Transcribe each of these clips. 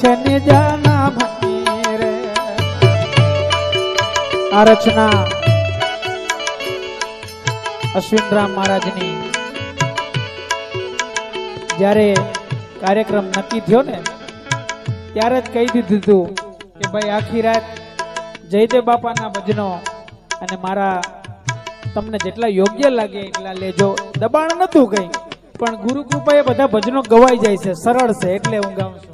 છે નિજના મંદિરે. આ રચના અશ્વિનરામ મહારાજની. જ્યારે કાર્યક્રમ નક્કી થયો ને, ત્યારે જ કહી દીધું હતું કે ભાઈ આખી રાત જયદેવ બાપાના ભજનો અને મારા તમને જેટલા યોગ્ય લાગે એટલા લેજો. દબાણ નતું કઈ, પણ ગુરુ કૃપાએ બધા ભજનો ગવાઈ જાય છે, સરળ છે, એટલે હું ગાઉં છું.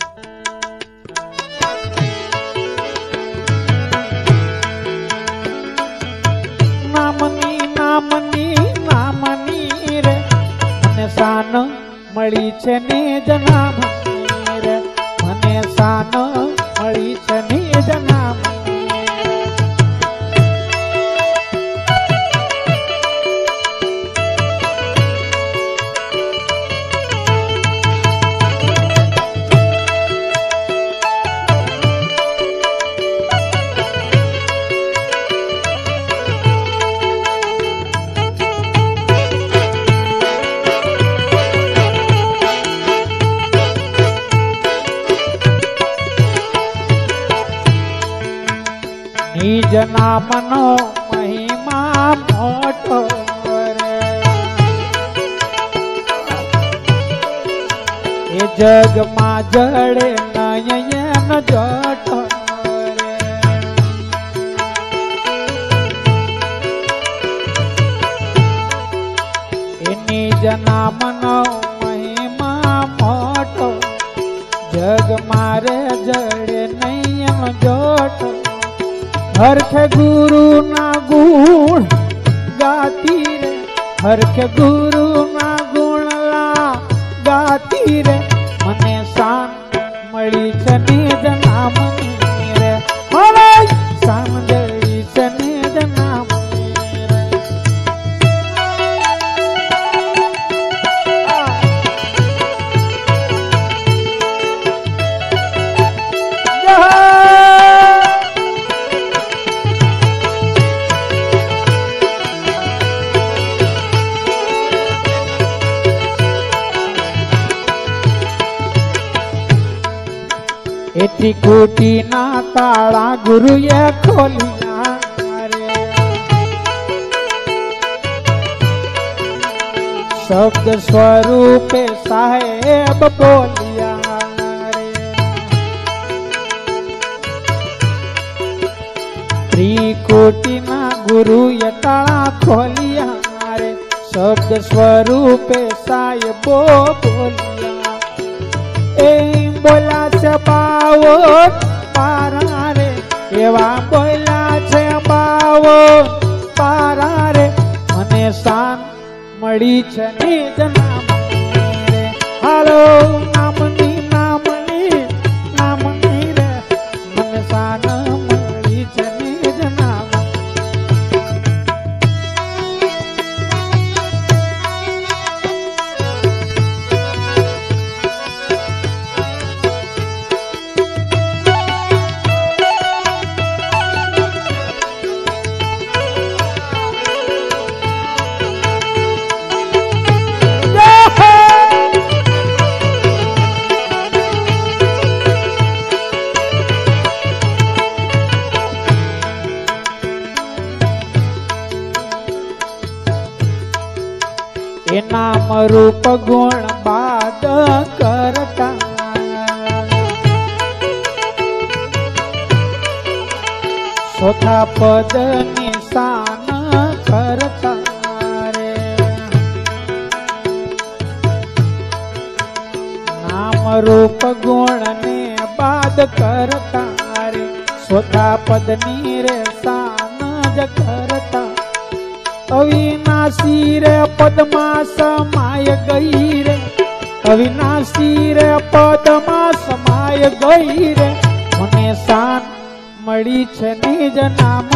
મળી છે ને જનામ નામનો મહિમા મોટો એ જગમાં જડે નયન જટો એની એ નિજ નામનો મહિમા મોટો. જગ મારે જડે નયન જોટો हर्ष गुरु ना गुण गाती रे। हर्ष गुरु એથી કોટી ના તાળા ગુરુએ ખોલ્યા રે શબ્દ સ્વરૂપે સાહેબ બોલ્યા રે ત્રિકોટી ના ગુરુએ તાળા ખોલ્યા રે શબ્દ સ્વરૂપે સાહેબો બોલ્યા એ બોલા છે પાવો પારા રે, એવા બોલ્યા છે પાવો પારા રે, મને શાન મળી છે નિજ નામની રે હાલો. એ નામ રૂપ ગુણ બાદ કરતા. ચોથા પદ નિશાન કરતા રે. નામ રૂપ ગુણ ને બાદ કરતા રે. ચોથા પદની રે સાન જ કરતા અવિનાશી રે પદમાં સમાય ગઈ રે. અવિનાશી રે પદમાં સમાય ગઈ રે. મને શાન મળી છે નિજ નામની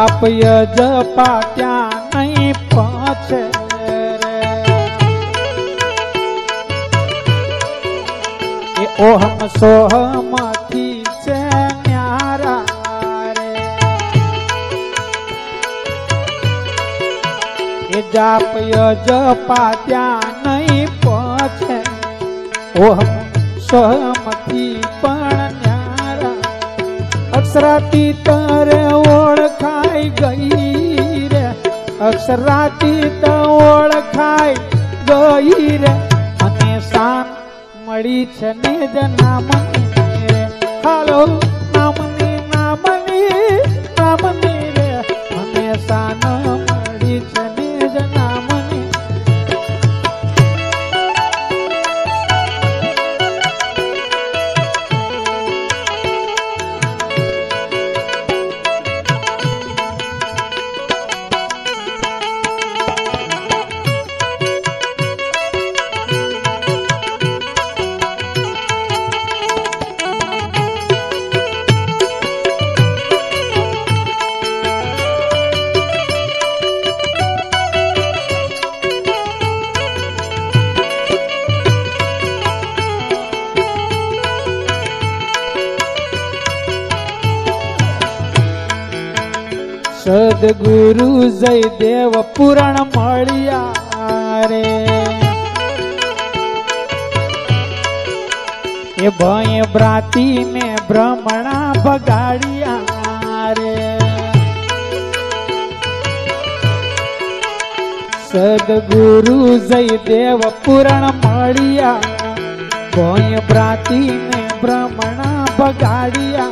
જાપય જપા ત્યાં નહીં પહોંચે એ ઓહમ સોહમથી છે ન્યારા એ જપા ત્યાં નહીં પહોંચે ઓહમ સોહમથી પણ ન્યારા અક્ષરાતી તરે ઓળખાઈ ગઈ રે. અક્ષરાતી તો ઓળખાય ગઈ રે. અને શાન મળી છે ને જ નામની રે. હાલો, નામની નામની નામની રે. અને શાન સદગુરુ જયદેવ પુરણ મળ્યા રે. એ ભય ભ્રાતી ને ભ્રમણા ભગાડ્યા રે. સદગુરુ જયદેવ પુરણ મળ્યા. ભય ભ્રાતી ને ભ્રમણા ભગાડ્યા.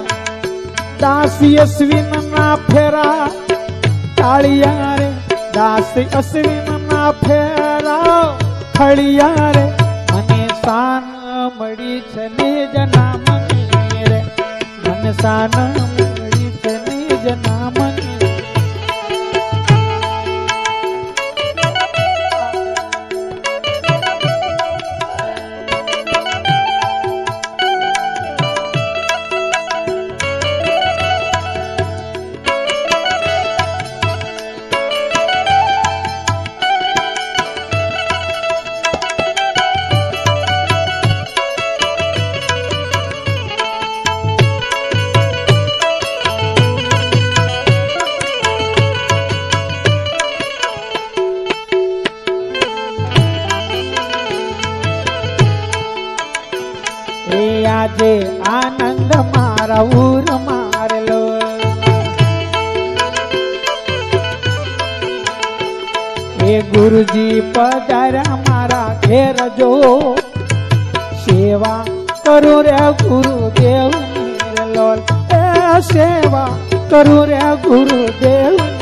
દાસી અશ્વિન ના ફેરા તાળિયા રે દાસી અશ્વિન ના ફેરા ખળિયા રે મને સાન મળી છે નિજ નામ રે મને સાન મળી છે નિજ નામની આજે આનંદ મારા ઉર મારલો એ ગુરુજી પધાર્યા મારા ઘેર જો સેવા કરું રે ગુરુદેવ લોલ એ સેવા કરું રે ગુરુદેવ